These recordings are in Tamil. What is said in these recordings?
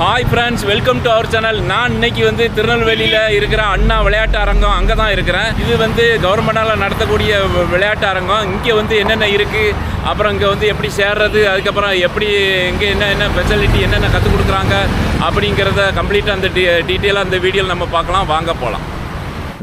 Hi friends welcome to our channel நான் இன்னைக்கு வந்து திருநெல்வேலியில் இருக்கிற அண்ணா விளையாட்டு அரங்கம் அங்கே தான் இருக்கிறேன். இது வந்து கவர்மெண்டால் நடத்தக்கூடிய விளையாட்டு அரங்கம் இங்கே வந்து என்னென்ன இருக்குது அப்புறம் இங்கே வந்து எப்படி சேர்றது? அதுக்கப்புறம் எப்படி இங்கே என்ன என்ன ஃபெசிலிட்டி என்னென்ன கற்றுக் கொடுக்குறாங்க? அப்படிங்கிறத கம்ப்ளீட்டாக அந்த டீ டீட்டெயிலாக அந்த வீடியோவில் நம்ம பார்க்கலாம். வாங்க போகலாம்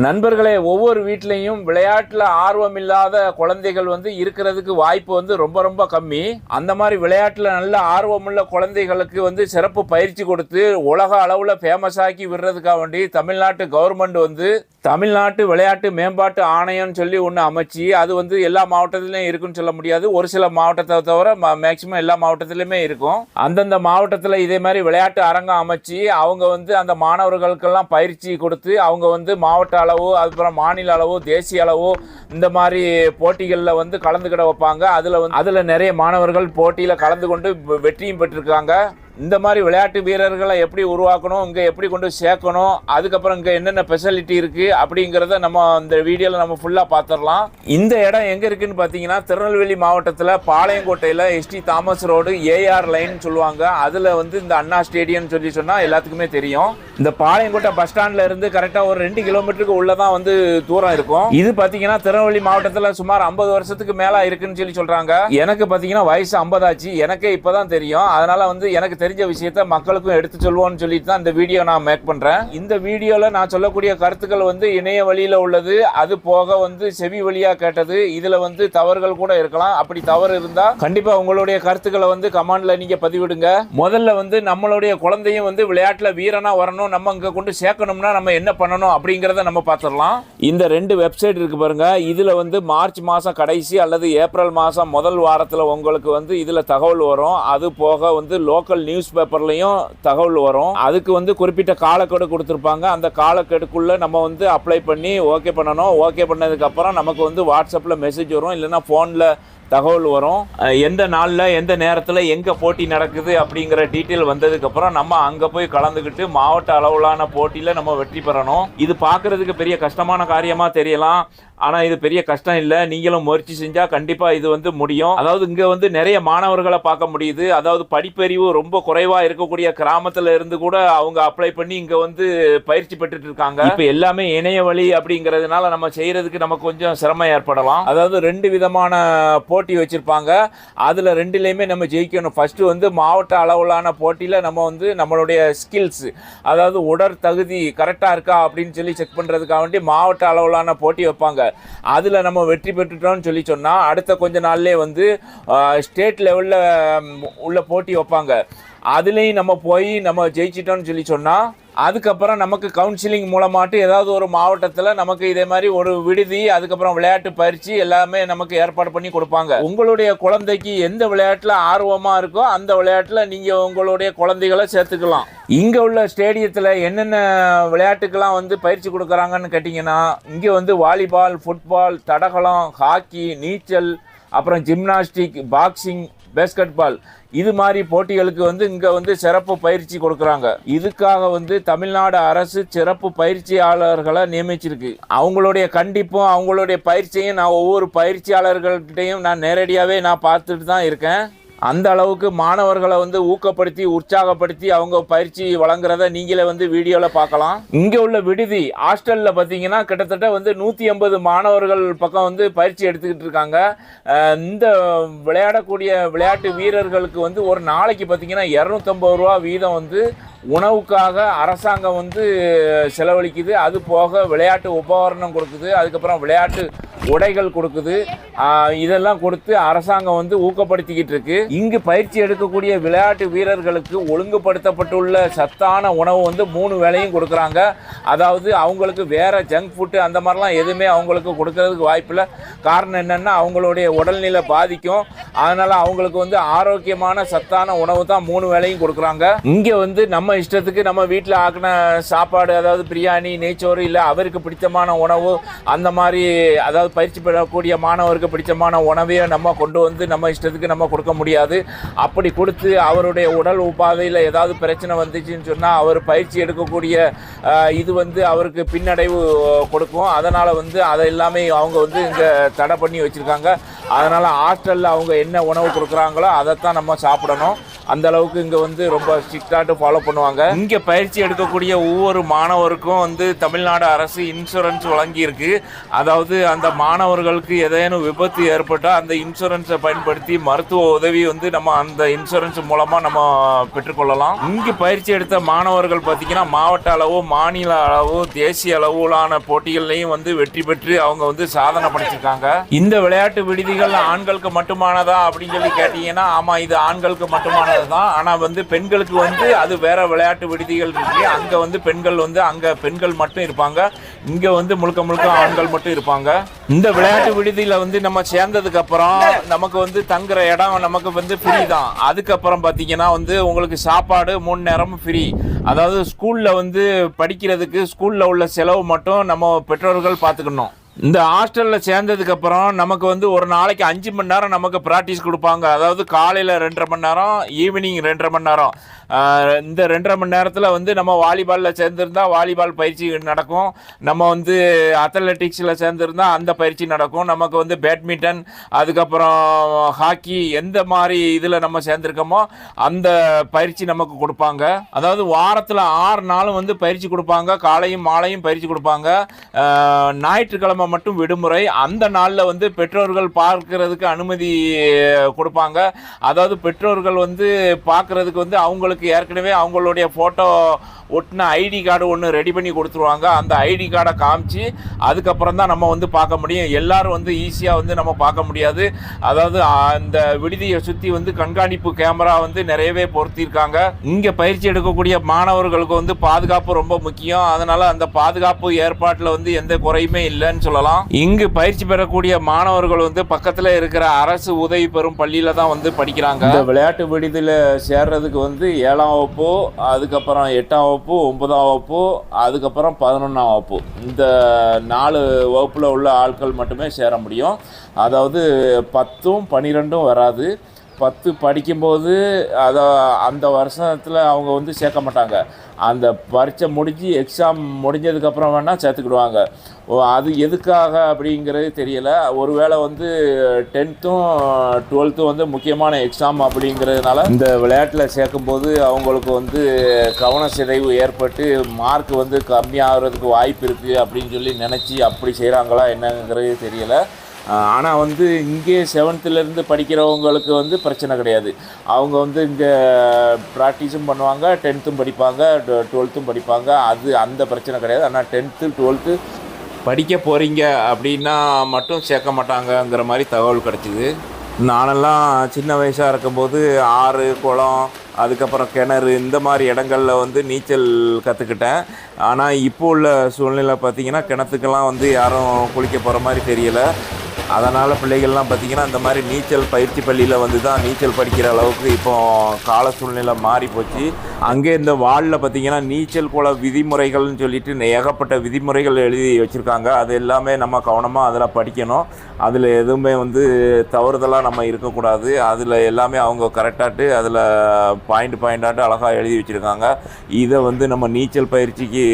நண்பர்களே ஒவ்வொரு வீட்லேயும் விளையாட்டில் ஆர்வம் இல்லாத குழந்தைகள் வந்து இருக்கிறதுக்கு வாய்ப்பு வந்து ரொம்ப ரொம்ப கம்மி. அந்த மாதிரி விளையாட்டில் நல்ல ஆர்வமுள்ள குழந்தைகளுக்கு வந்து சிறப்பு பயிற்சி கொடுத்து உலக அளவில் ஃபேமஸ் ஆக்கி விடுறதுக்காக வேண்டி தமிழ்நாட்டு கவர்மெண்ட் வந்து தமிழ்நாட்டு விளையாட்டு மேம்பாட்டு ஆணையம்னு சொல்லி ஒன்று அமைச்சு அது வந்து எல்லா மாவட்டத்திலையும் இருக்குன்னு சொல்ல முடியாது. ஒரு சில மாவட்டத்தை தவிர மேக்சிமம் எல்லா மாவட்டத்திலையுமே இருக்கும். அந்தந்த மாவட்டத்தில் இதே மாதிரி விளையாட்டு அரங்கம் அமைச்சு அவங்க வந்து அந்த மாணவர்களுக்கெல்லாம் பயிற்சி கொடுத்து அவங்க வந்து மாவட்ட அளவு அதுக்கப்புறம் மாநில அளவு தேசிய அளவு இந்த மாதிரி போட்டிகளில் வந்து கலந்துக்கிட வைப்பாங்க. அதில் வந்து அதில் நிறைய மாணவர்கள் போட்டியில் கலந்து கொண்டு வெற்றியும் பெற்றிருக்காங்க. இந்த மாதிரி விளையாட்டு வீரர்களை எப்படி உருவாக்கணும் இங்கே எப்படி கொண்டு சேர்க்கணும் அதுக்கப்புறம் இங்கே என்னென்ன ஃபெசிலிட்டி இருக்குது அப்படிங்கிறத நம்ம இந்த வீடியோவில் நம்ம ஃபுல்லாக பார்த்துடலாம். இந்த இடம் எங்கே இருக்குன்னு பார்த்தீங்கன்னா திருநெல்வேலி மாவட்டத்தில் பாளையங்கோட்டையில் ST Thomas road AR line சொல்லுவாங்க. அதில் வந்து இந்த அண்ணா ஸ்டேடியம்னு சொல்லி சொன்னால் எல்லாத்துக்குமே தெரியும். இந்த பாளையங்கோட்டை பஸ் ஸ்டாண்ட்ல இருந்து கரெக்டாக ஒரு ரெண்டு கிலோமீட்டருக்கு உள்ளே தான் வந்து தூரம் இருக்கும். இது பார்த்தீங்கன்னா திருநெல்வேலி மாவட்டத்தில் சுமார் ஐம்பது வருஷத்துக்கு மேலே இருக்குன்னு சொல்லி சொல்கிறாங்க எனக்கு பார்த்தீங்கன்னா வயசு ஐம்பதாச்சு. எனக்கே இப்போ தான் தெரியும். அதனால் வந்து எனக்கு தெரிஞ்ச விஷயத்த மக்களுக்கும் எடுத்து சொல்லுவோம்னு சொல்லிட்டு தான் இந்த வீடியோ நான் மேக் பண்ணுறேன் இந்த வீடியோவில் நான் சொல்லக்கூடிய கருத்துக்கள் வந்து இணைய வழியில் உள்ளது அது போக வந்து செவி வழியாக கேட்டது இதில் வந்து தவறுகள் கூட இருக்கலாம். அப்படி தவறு இருந்தால் கண்டிப்பாக உங்களுடைய கருத்துக்களை வந்து கமாண்டில் நீங்கள் பதிவிடுங்க. முதல்ல வந்து நம்மளுடைய குழந்தையும் வந்து விளையாட்டில் வீரனாக வரணும் நம்ம இங்கே கொண்டு சேர்க்கணும்னா நம்ம என்ன பண்ணணும் அப்படிங்கிறத நம்ம பார்த்துடலாம். இந்த ரெண்டு வெப்சைட் இருக்கு பாருங்க. இதில் வந்து மார்ச் மாதம் கடைசி அல்லது ஏப்ரல் மாதம் முதல் வாரத்தில் உங்களுக்கு வந்து இதில் தகவல் வரும். அது போக வந்து லோக்கல் நியூஸ் பேப்பர்லையும் தகவல் வரும். அதுக்கு வந்து குறிப்பிட்ட காலக்கெடு கொடுத்துருப்பாங்க. அந்த காலக்கெடுக்குள்ளே நம்ம வந்து அப்ளை பண்ணி ஓகே பண்ணணும். ஓகே பண்ணதுக்கப்புறம் நமக்கு வந்து வாட்ஸ்அப்பில் மெசேஜ் வரும். இல்லைன்னா ஃபோனில் தகவல் வரும். எந்த நாளில் எந்த நேரத்தில் எங்கே போட்டி நடக்குது அப்படிங்கிற டீட்டெயில் வந்ததுக்கப்புறம் நம்ம அங்கே போய் கலந்துக்கிட்டு மாவட்ட அளவிலான போட்டியில் நம்ம வெற்றி பெறணும். இது பார்க்குறதுக்கு பெரிய கஷ்டமான காரியமாக தெரியலாம். ஆனால் இது பெரிய கஷ்டம் இல்லை. நீங்களும் முயற்சி செஞ்சால் கண்டிப்பாக இது வந்து முடியும். அதாவது இங்கே வந்து நிறைய மாணவர்களை பார்க்க முடியுது. அதாவது படிப்பறிவு ரொம்ப குறைவாக இருக்கக்கூடிய கிராமத்தில் இருந்து கூட அவங்க அப்ளை பண்ணி இங்கே வந்து பயிற்சி பெற்றுட்டு இருக்காங்க. இப்போ எல்லாமே இணைய வழி அப்படிங்கிறதுனால நம்ம செய்கிறதுக்கு நமக்கு கொஞ்சம் சிரமம் ஏற்படலாம். அதாவது ரெண்டு விதமான போட்டி வச்சுருப்பாங்க. அதில் ரெண்டுலேயுமே நம்ம ஜெயிக்கணும். ஃபஸ்ட்டு வந்து மாவட்ட அளவிலான போட்டியில் நம்ம வந்து நம்மளுடைய ஸ்கில்ஸ் அதாவது உடற் தகுதி கரெக்டாக இருக்கா அப்படின்னு சொல்லி செக் பண்ணுறதுக்காக வேண்டி மாவட்ட அளவிலான போட்டி வைப்பாங்க. அதில் நம்ம வெற்றி பெற்றுட்டோம்னு சொல்லி சொன்னால் அடுத்த கொஞ்ச நாள்லேயே வந்து ஸ்டேட் லெவலில் உள்ள போட்டி வைப்பாங்க. அதுலேயும் நம்ம போய் நம்ம ஜெயிச்சிட்டோம்னு சொல்லி சொன்னால் அதுக்கப்புறம் நமக்கு கவுன்சிலிங் மூலமாட்டு ஏதாவது ஒரு மாவட்டத்தில் நமக்கு இதே மாதிரி ஒரு விடுதி அதுக்கப்புறம் விளையாட்டு பயிற்சி எல்லாமே நமக்கு ஏற்பாடு பண்ணி கொடுப்பாங்க. உங்களுடைய குழந்தைக்கு எந்த விளையாட்டில் ஆர்வமாக இருக்கோ அந்த விளையாட்டில் நீங்கள் உங்களுடைய குழந்தைகளை சேர்த்துக்கலாம். இங்கே உள்ள ஸ்டேடியத்தில் என்னென்ன விளையாட்டுக்கெல்லாம் வந்து பயிற்சி கொடுக்குறாங்கன்னு கேட்டிங்கன்னா இங்கே வந்து வாலிபால் ஃபுட்பால் தடகளம் ஹாக்கி நீச்சல் அப்புறம் ஜிம்னாஸ்டிக் பாக்ஸிங் பேஸ்கெட் பால் இது மாதிரி போட்டிகளுக்கு வந்து இங்கே வந்து சிறப்பு பயிற்சி கொடுக்குறாங்க. இதுக்காக வந்து தமிழ்நாடு அரசு சிறப்பு பயிற்சியாளர்களை நியமிச்சிருக்கு. அவங்களுடைய கண்டிப்பும் அவங்களுடைய பயிற்சியும் நான் ஒவ்வொரு பயிற்சியாளர்கள்கிட்டையும் நான் நேரடியாகவே நான் பார்த்துட்டு தான் இருக்கேன். அந்த அளவுக்கு மாணவர்களை வந்து ஊக்கப்படுத்தி உற்சாகப்படுத்தி அவங்க பயிற்சி வழங்குறத நீங்களே வந்து வீடியோவில் பார்க்கலாம். இங்கே உள்ள விடுதி ஹாஸ்டலில் பார்த்தீங்கன்னா கிட்டத்தட்ட வந்து நூற்றி எண்பது மாணவர்கள் பக்கம் வந்து பயிற்சி எடுத்துக்கிட்டு இருக்காங்க. இந்த விளையாடக்கூடிய விளையாட்டு வீரர்களுக்கு வந்து ஒரு நாளைக்கு பார்த்தீங்கன்னா இரநூத்தம்பது ரூபா வீதம் வந்து உணவுக்காக அரசாங்கம் வந்து செலவழிக்குது. அது போக விளையாட்டு உபகரணம் கொடுக்குது. அதுக்கப்புறம் விளையாட்டு உடைகள் கொடுக்குது. இதெல்லாம் கொடுத்து அரசாங்கம் வந்து ஊக்கப்படுத்திக்கிட்டு இருக்கு. இங்கு பயிற்சி எடுக்கக்கூடிய விளையாட்டு வீரர்களுக்கு ஒழுங்குபடுத்தப்பட்டுள்ள சத்தான உணவு வந்து மூணு வேலையும் கொடுக்குறாங்க. அதாவது அவங்களுக்கு வேறு ஜங்க் ஃபுட்டு அந்த மாதிரிலாம் எதுவுமே அவங்களுக்கு கொடுக்கறதுக்கு வாய்ப்பில்லை. காரணம் என்னன்னா அவங்களுடைய உடல்நிலை பாதிக்கும். அதனால் அவங்களுக்கு வந்து ஆரோக்கியமான சத்தான உணவு தான் மூணு வேலையும் கொடுக்குறாங்க. இங்கே வந்து நம்ம இஷ்டத்துக்கு நம்ம வீட்டில் ஆக்கின சாப்பாடு அதாவது பிரியாணி நெய்ச்சோறு இல்லை அவருக்கு பிடித்தமான உணவு அந்த மாதிரி அதாவது பயிற்சி பெறக்கூடிய மாணவருக்கு பிடித்தமான உணவையும் நம்ம கொண்டு வந்து நம்ம இஷ்டத்துக்கு நம்ம கொடுக்க முடியாது. அப்படி கொடுத்து அவருடைய உடல் உபாதையில் ஏதாவது பிரச்சனை வந்துச்சுன்னு சொன்னால் அவர் பயிற்சி எடுக்கக்கூடிய இது வந்து அவருக்கு பின்னடைவு கொடுக்கும். அதனால் வந்து அதை எல்லாமே அவங்க வந்து இங்கே தடை பண்ணி வச்சுருக்காங்க. அதனால் ஹாஸ்டலில் அவங்க என்ன உணவு கொடுக்குறாங்களோ அதைத்தான் நம்ம சாப்பிடணும். அந்த அளவுக்கு இங்கே வந்து ரொம்ப ஸ்ட்ரிக்டாட்டு ஃபாலோ பண்ணுவாங்க. இங்கே பயிற்சி எடுக்கக்கூடிய ஒவ்வொரு மாணவருக்கும் வந்து தமிழ்நாடு அரசு இன்சூரன்ஸ் வழங்கியிருக்கு. அதாவது அந்த மாணவர்களுக்கு ஏதேனும் விபத்து ஏற்பட்டால் அந்த இன்சூரன்ஸை பயன்படுத்தி மருத்துவ உதவி வந்து நம்ம அந்த இன்சூரன்ஸ் மூலமாக நம்ம பெற்றுக்கொள்ளலாம். இங்கு பயிற்சி எடுத்த மாணவர்கள் பார்த்தீங்கன்னா மாவட்ட அளவு மாநில அளவு தேசிய அளவிலான போட்டிகள்லையும் வந்து வெற்றி பெற்று அவங்க வந்து சாதனை படைச்சிருக்காங்க. இந்த விளையாட்டு விடுதிகள் ஆண்களுக்கு மட்டுமானதா அப்படின்னு சொல்லி கேட்டீங்கன்னா ஆமா இது ஆண்களுக்கு மட்டுமானது தான் ஆனா வந்து பெண்களுக்கு வந்து அது வேற விளையாட்டு விடுதிகள் இருக்கு. அங்க வந்து பெண்கள் வந்து அங்க பெண்கள் மட்டும் இருப்பாங்க. இங்க வந்து முழுக்க முழுக்க ஆண்கள் மட்டும் இருப்பாங்க. இந்த விளையாட்டு விடுதியில வந்து நம்ம சேர்ந்ததுக்கு அப்புறம் நமக்கு வந்து தங்குற இடம் நமக்கு வந்து ஃப்ரீ தான். அதுக்கப்புறம் பாத்தீங்கன்னா வந்து உங்களுக்கு சாப்பாடு மூணு நேரமும் ஃப்ரீ அதாவது ஸ்கூல்ல வந்து படிக்கிறதுக்கு ஸ்கூல்ல உள்ள செலவு மட்டும் நம்ம பெற்றோர்கள் பார்த்துக்கணும் இந்த ஹாஸ்டலில் சேர்ந்ததுக்கப்புறம் நமக்கு வந்து ஒரு நாளைக்கு அஞ்சு மணி நேரம் நமக்கு ப்ராக்டிஸ் கொடுப்பாங்க. அதாவது காலையில் ரெண்டரை மணி நேரம் ஈவினிங் ரெண்டரை மணி நேரம். இந்த ரெண்டரை மணி நேரத்தில் வந்து நம்ம வாலிபாலில் சேர்ந்துருந்தா வாலிபால் பயிற்சி நடக்கும். நம்ம வந்து அத்லட்டிக்ஸில் சேர்ந்துருந்தா அந்த பயிற்சி நடக்கும். நமக்கு வந்து பேட்மிண்டன் அதுக்கப்புறம் ஹாக்கி எந்த மாதிரி இதில் நம்ம சேர்ந்துருக்கோமோ அந்த பயிற்சி நமக்கு கொடுப்பாங்க. அதாவது வாரத்தில் ஆறு நாளும் வந்து பயிற்சி கொடுப்பாங்க. காலையும் மாலையும் பயிற்சி கொடுப்பாங்க. ஞாயிற்றுக்கிழமை மட்டும் விடுமுறை. அந்த நாளில் வந்து பெற்றோர்கள் பார்க்கறதுக்கு அனுமதி கொடுப்பாங்க. அதாவது பெற்றோர்கள் வந்து பார்க்கறதுக்கு வந்து அவங்களுக்கு ஏற்கனவே அவங்களுடைய ஃபோட்டோ ஒட்டின ஐடி கார்டு ஒன்று ரெடி பண்ணி கொடுத்துருவாங்க. அந்த ஐடி கார்டை காமிச்சு அதுக்கப்புறம் தான் நம்ம வந்து பார்க்க முடியும். எல்லோரும் வந்து ஈஸியாக வந்து நம்ம பார்க்க முடியாது. அதாவது அந்த விடுதியை சுற்றி வந்து கண்காணிப்பு கேமரா வந்து நிறையவே பொருத்தியிருக்காங்க இங்கே பயிற்சி எடுக்கக்கூடிய மாணவர்களுக்கு வந்து பாதுகாப்பு ரொம்ப முக்கியம். அதனால் அந்த பாதுகாப்பு ஏற்பாட்டில் வந்து எந்த குறையுமே இல்லைன்னு சொல்லலாம். இங்கு பயிற்சி பெறக்கூடிய மாணவர்கள் வந்து பக்கத்தில் இருக்கிற அரசு உதவி பெறும் பள்ளியில் தான் வந்து படிக்கிறாங்க. விளையாட்டு விடுதியில் சேர்றதுக்கு வந்து ஏழாம் வகுப்பு அதுக்கப்புறம் எட்டாம் வகுப்பு ஒன்பதாம் வகுப்பு அதுக்கப்புறம் பதினொன்றாம் வகுப்பு. இந்த நாலு வகுப்பில் உள்ள ஆட்கள் மட்டுமே சேர முடியும். அதாவது பத்தும் பன்னிரெண்டும் வராது. பத்து படிக்கும்போது அதை அந்த வருஷத்தில் அவங்க வந்து சேர்க்க மாட்டாங்க. அந்த பரீட்சை முடிஞ்சு எக்ஸாம் முடிஞ்சதுக்கப்புறம் வேணால் சேர்த்துக்கிடுவாங்க. ஓ அது எதுக்காக அப்படிங்கிறது தெரியலை. ஒருவேளை வந்து டென்த்தும் டுவெல்த்தும் வந்து முக்கியமான எக்ஸாம் அப்படிங்கிறதுனால இந்த விளையாட்டில் சேர்க்கும்போது அவங்களுக்கு வந்து கவன சிதைவு ஏற்பட்டு மார்க் வந்து கம்மியாகிறதுக்கு வாய்ப்பு இருக்குது அப்படின்னு சொல்லி நினச்சி அப்படி செய்கிறாங்களா என்னங்கிறது தெரியலை. ஆனால் வந்து இங்கே செவன்த்துலேருந்து படிக்கிறவங்களுக்கு வந்து பிரச்சனை கிடையாது. அவங்க வந்து இங்கே ப்ராக்டிஸும் பண்ணுவாங்க டென்த்தும் படிப்பாங்க டுவெல்த்தும் படிப்பாங்க. அது அந்த பிரச்சனை கிடையாது. ஆனால் டென்த்து டுவெல்த்து படிக்க போகிறீங்க அப்படின்னா மட்டும் சேர்க்க மாட்டாங்கங்கிற மாதிரி தகவல் கிடச்சிது. நானெல்லாம் சின்ன வயசாக இருக்கும்போது ஆறு குளம் அதுக்கப்புறம் கிணறு இந்த மாதிரி இடங்களில் வந்து நீச்சல் கற்றுக்கிட்டேன் ஆனால் இப்போ உள்ள சூழ்நிலை பார்த்திங்கன்னா கிணத்துக்கெல்லாம் வந்து யாரும் குளிக்க போகிற மாதிரி தெரியலை. அதனால் பிள்ளைகள்லாம் பார்த்திங்கன்னா இந்த மாதிரி நீச்சல் பயிற்சி பள்ளியில் வந்து தான் நீச்சல் படிக்கிற அளவுக்கு இப்போ கால சூழ்நிலை மாறி போச்சு. அங்கே இந்த வாலில் பார்த்திங்கன்னா நீச்சல் குள விதிமுறைகள்னு சொல்லிட்டு ஏகப்பட்ட விதிமுறைகள் எழுதி வச்சுருக்காங்க. அது எல்லாமே நம்ம கவனமாக அதில் படிக்கணும். அதில் எதுவுமே வந்து தவறுதலாக நம்ம இருக்கக்கூடாது. அதில் எல்லாமே அவங்க கரெக்டாட்டு அதில் பாயிண்ட் பாயிண்டாட்டு அழகாக எழுதி வச்சுருக்காங்க. இதை வந்து நம்ம நீச்சல் பயிற்சிக்கு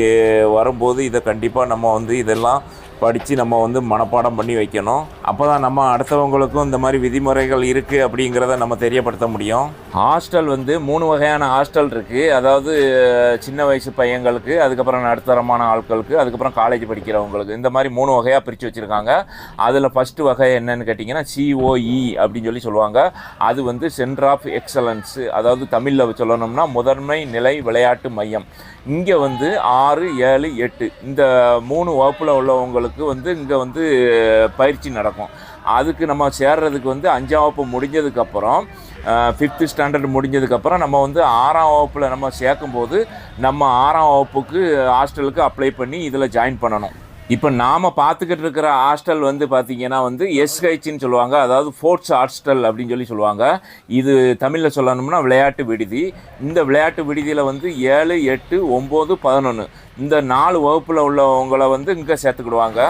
வரும்போது இதை கண்டிப்பாக நம்ம வந்து இதெல்லாம் படித்து நம்ம வந்து மனப்பாடம் பண்ணி வைக்கணும். அப்போ தான் நம்ம அடுத்தவங்களுக்கும் இந்த மாதிரி விதிமுறைகள் இருக்குது அப்படிங்கிறத நம்ம தெரியப்படுத்த முடியும். ஹாஸ்டல் வந்து மூணு வகையான ஹாஸ்டல் இருக்குது அதாவது சின்ன வயசு பையங்களுக்கு அதுக்கப்புறம் நடுத்தரமான ஆட்களுக்கு அதுக்கப்புறம் காலேஜ் படிக்கிறவங்களுக்கு. இந்த மாதிரி மூணு வகையாக பிரித்து வச்சுருக்காங்க. அதில் ஃபஸ்ட்டு வகை என்னன்னு கேட்டிங்கன்னா சிஓஇ அப்படின்னு சொல்லி சொல்லுவாங்க. அது வந்து சென்டர் ஆஃப் எக்ஸலன்ஸு அதாவது தமிழில் சொல்லணும்னா முதன்மை நிலை விளையாட்டு மையம். இங்கே வந்து ஆறு ஏழு எட்டு. இந்த மூணு வகுப்பில் உள்ளவங்களுக்கு வந்து இங்கே வந்து பயிற்சி நடக்கும். அதுக்கு நம்ம சேர்றதுக்கு வந்து அஞ்சாம் வகுப்பு முடிஞ்சதுக்கப்புறம் ஃபிஃப்த்து ஸ்டாண்டர்ட் முடிஞ்சதுக்கப்புறம் நம்ம வந்து ஆறாம் வகுப்பில் நம்ம சேர்க்கும்போது நம்ம ஆறாம் வகுப்புக்கு ஹாஸ்டலுக்கு அப்ளை பண்ணி இதில் ஜாயின் பண்ணணும். இப்போ நாம் பார்த்துக்கிட்டு இருக்கிற ஹாஸ்டல் வந்து பார்த்திங்கன்னா வந்து எஸ்ஹெச்னு சொல்லுவாங்க. அதாவது ஃபோர்ட்ஸ் ஹாஸ்டல் அப்படின்னு சொல்லி சொல்லுவாங்க. இது தமிழில் சொல்லணும்னா விளையாட்டு விடுதி. இந்த விளையாட்டு விடுதியில் வந்து ஏழு எட்டு ஒம்பது பதினொன்று இந்த நாலு வகுப்பில் உள்ளவங்களை வந்து இங்கே சேர்த்துக்கிடுவாங்க.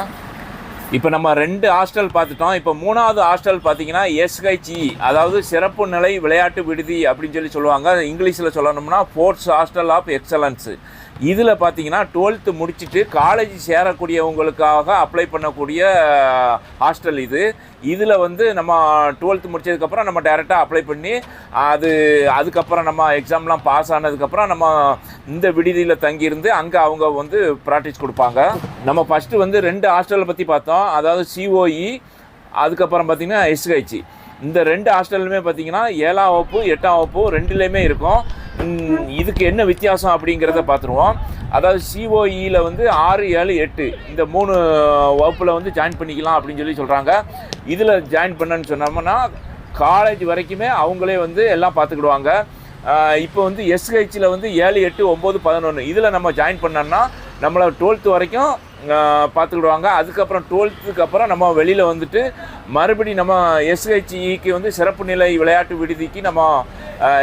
இப்போ நம்ம ரெண்டு ஹாஸ்டல் பார்த்துட்டோம் இப்போ மூணாவது ஹாஸ்டல் பார்த்தீங்கன்னா எஸ்ஹெச்இ அதாவது சிறப்பு நிலை விளையாட்டு விடுதி அப்படின்னு சொல்லி சொல்லுவாங்க. இங்கிலீஷில் சொல்லணும்னா ஃபோர்ட்ஸ் ஹாஸ்டல் ஆஃப் எக்ஸலன்ஸு இதில் பார்த்தீங்கன்னா டுவெல்த்து முடிச்சுட்டு காலேஜ் சேரக்கூடியவங்களுக்காக அப்ளை பண்ணக்கூடிய ஹாஸ்டல் இது. இதில் வந்து நம்ம டுவெல்த்து முடித்ததுக்கப்புறம் நம்ம டேரெக்டாக அப்ளை பண்ணி அது அதுக்கப்புறம் நம்ம எக்ஸாம்லாம் பாஸ் ஆனதுக்கப்புறம் நம்ம இந்த விடுதியில் தங்கியிருந்து அங்கே அவங்க வந்து ப்ராக்டிஸ் கொடுப்பாங்க. நம்ம ஃபஸ்ட்டு வந்து ரெண்டு ஹாஸ்டலை பற்றி பார்த்தோம். அதாவது சிஓஇ அதுக்கப்புறம் பார்த்திங்கன்னா எஸ்ஹெச்சி இந்த ரெண்டு ஹாஸ்டல்லுமே பார்த்தீங்கன்னா ஏழாம் வகுப்பு எட்டாம் வகுப்பு ரெண்டுலேயுமே இருக்கும். இதுக்கு என்ன வித்தியாசம் அப்படிங்கிறத பார்த்துருவோம். அதாவது சிஓஇயில் வந்து ஆறு ஏழு எட்டு. இந்த மூணு வகுப்பில் வந்து ஜாயின் பண்ணிக்கலாம் அப்படின்னு சொல்லி சொல்கிறாங்க இதில் ஜாயின் பண்ணன்னு சொன்னோம்னா காலேஜ் வரைக்குமே அவங்களே வந்து எல்லாம் பார்த்துக்கிடுவாங்க. இப்போ வந்து எஸ்ஹெச்சில் வந்து ஏழு எட்டு ஒம்பது பதினொன்று இதில் நம்ம ஜாயின் பண்ணோம்னா நம்மளை டுவெல்த்து வரைக்கும் பார்த்துக்கிடுவாங்க. அதுக்கப்புறம் டுவெல்த்துக்கு அப்புறம் நம்ம வெளியில் வந்துட்டு மறுபடி நம்ம எஸ்ஹெச்இக்கு வந்து சிறப்பு நிலை விளையாட்டு விடுதிக்கு நம்ம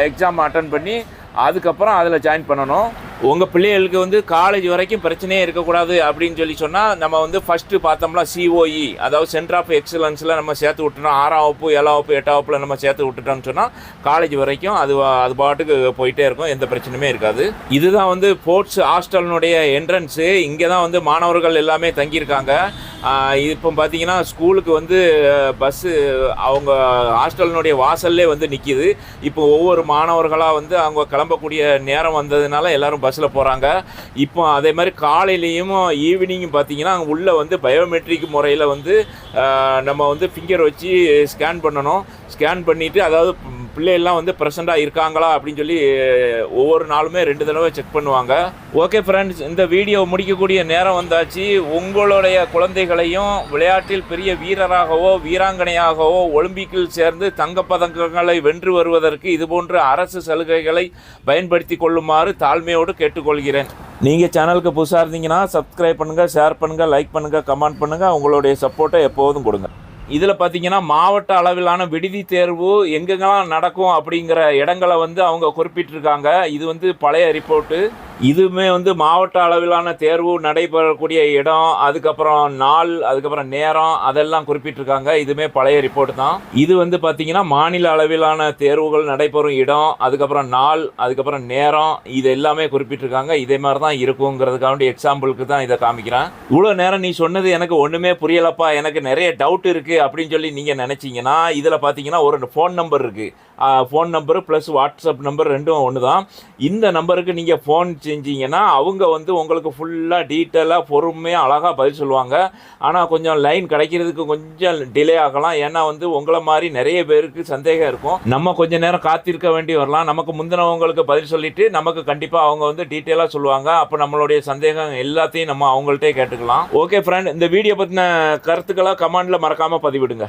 எக்ஸாம் அட்டன் பண்ணி அதுக்கப்புறம் அதில் ஜாயின் பண்ணணும். உங்கள் பிள்ளைகளுக்கு வந்து காலேஜ் வரைக்கும் பிரச்சனையே இருக்கக்கூடாது அப்படின்னு சொல்லி சொன்னால் நம்ம வந்து ஃபஸ்ட்டு பார்த்தோம்னா சிஓஇ அதாவது சென்டர் ஆஃப் எக்ஸலன்ஸில் நம்ம சேர்த்து விட்டுட்டோம். ஆறாம் வகுப்பு ஏழாம் வகுப்பு எட்டாம் வகுப்பில் நம்ம சேர்த்து விட்டுட்டோம்னு சொன்னால் காலேஜ் வரைக்கும் அது அது பாட்டுக்கு போயிட்டே இருக்கும். எந்த பிரச்சனையுமே இருக்காது. இதுதான் வந்து ஸ்போர்ட்ஸ் ஹாஸ்டலினுடைய என்ட்ரன்ஸு இங்கே தான் வந்து மாணவர்கள் எல்லாமே தங்கியிருக்காங்க. இப்போ பார்த்தீங்கன்னா ஸ்கூலுக்கு வந்து பஸ்ஸு அவங்க ஹாஸ்டலினுடைய வாசல்லே வந்து நிற்கிது இப்போ ஒவ்வொரு மாணவர்களாக வந்து அவங்க கிளம்பக்கூடிய நேரம் வந்ததுனால எல்லாரும் பஸ்ஸில் போகிறாங்க இப்போ அதே மாதிரி காலையிலையும் ஈவினிங்கும் பார்த்தீங்கன்னா அங்கே உள்ளே வந்து பயோமெட்ரிக் முறையில் வந்து நம்ம வந்து ஃபிங்கர் வச்சு ஸ்கேன் பண்ணணும். ஸ்கேன் பண்ணிவிட்டு அதாவது பிள்ளைகள்லாம் வந்து ப்ரெசண்ட்டாக இருக்காங்களா அப்படின்னு சொல்லி ஒவ்வொரு நாளுமே ரெண்டு தடவை செக் பண்ணுவாங்க. ஓகே ஃப்ரெண்ட்ஸ் இந்த வீடியோ முடிக்கக்கூடிய நேரம் வந்தாச்சு. உங்களுடைய குழந்தைகளையும் விளையாட்டில் பெரிய வீரராகவோ வீராங்கனையாகவோ ஒலிம்பிக்கில் சேர்ந்து தங்கப்பதக்கங்களை வென்று வருவதற்கு இதுபோன்ற அரசு சலுகைகளை பயன்படுத்தி கொள்ளுமாறு தாழ்மையோடு கேட்டுக்கொள்கிறேன். நீங்கள் சேனலுக்கு புதுசாக இருந்தீங்கன்னா சப்ஸ்கிரைப் பண்ணுங்கள் ஷேர் பண்ணுங்கள் லைக் பண்ணுங்கள் கமெண்ட் பண்ணுங்கள் உங்களுடைய சப்போர்ட்டை எப்போதும் கொடுங்க. இதில் பார்த்தீங்கன்னா மாவட்ட அளவிலான விடுதி தேர்வு எங்கெங்கெல்லாம் நடக்கும் அப்படிங்கிற இடங்களை வந்து அவங்க குறிப்பிட்டிருக்காங்க. இது வந்து பழைய ரிப்போர்ட்டு இதுவுமே வந்து மாவட்ட அளவிலான தேர்வு நடைபெறக்கூடிய இடம் அதுக்கப்புறம் நாள் அதுக்கப்புறம் நேரம் அதெல்லாம் குறிப்பிட்டிருக்காங்க. இதுவுமே பழைய ரிப்போர்ட் தான். இது வந்து பார்த்தீங்கன்னா மாநில அளவிலான தேர்வுகள் நடைபெறும் இடம் அதுக்கப்புறம் நாள் அதுக்கப்புறம் நேரம் இது எல்லாமே குறிப்பிட்டிருக்காங்க. இதே மாதிரி தான் இருக்குங்கிறதுக்காண்டி எக்ஸாம்பிளுக்கு தான் இதை காமிக்கிறேன். இவ்வளோ நேரம் நீ சொன்னது எனக்கு ஒன்றுமே புரியலப்பா. எனக்கு நிறைய டவுட் இருக்குது அப்படின்னு சொல்லி நீங்கள் நினச்சிங்கன்னா இதில் பார்த்தீங்கன்னா ஒரு ஃபோன் நம்பர் இருக்குது phone number plus WhatsApp number ரெண்டும் ஒன்று தான் இந்த நம்பருக்கு நீங்கள் ஃபோன் செஞ்சீங்கன்னா அவங்க வந்து உங்களுக்கு ஃபுல்லாக டீட்டெயிலாக பொறுமையாக அழகாக பதில் சொல்லுவாங்க. ஆனால் கொஞ்சம் லைன் கிடைக்கிறதுக்கு கொஞ்சம் டிலே ஆகலாம். ஏன்னா வந்து உங்களை மாதிரி நிறைய பேருக்கு சந்தேகம் இருக்கும். நம்ம கொஞ்ச நேரம் காத்திருக்க வேண்டி வரலாம். நமக்கு முந்தினவங்களுக்கு பதில் சொல்லிட்டு நமக்கு கண்டிப்பாக அவங்க வந்து டீட்டெயிலாக சொல்லுவாங்க. அப்போ நம்மளுடைய சந்தேகம் எல்லாத்தையும் நம்ம அவங்கள்ட்டே கேட்டுக்கலாம். ஓகே ஃப்ரெண்ட் இந்த வீடியோ பற்றின கருத்துக்களை கமெண்டில் மறக்காமல் பதிவிடுங்க.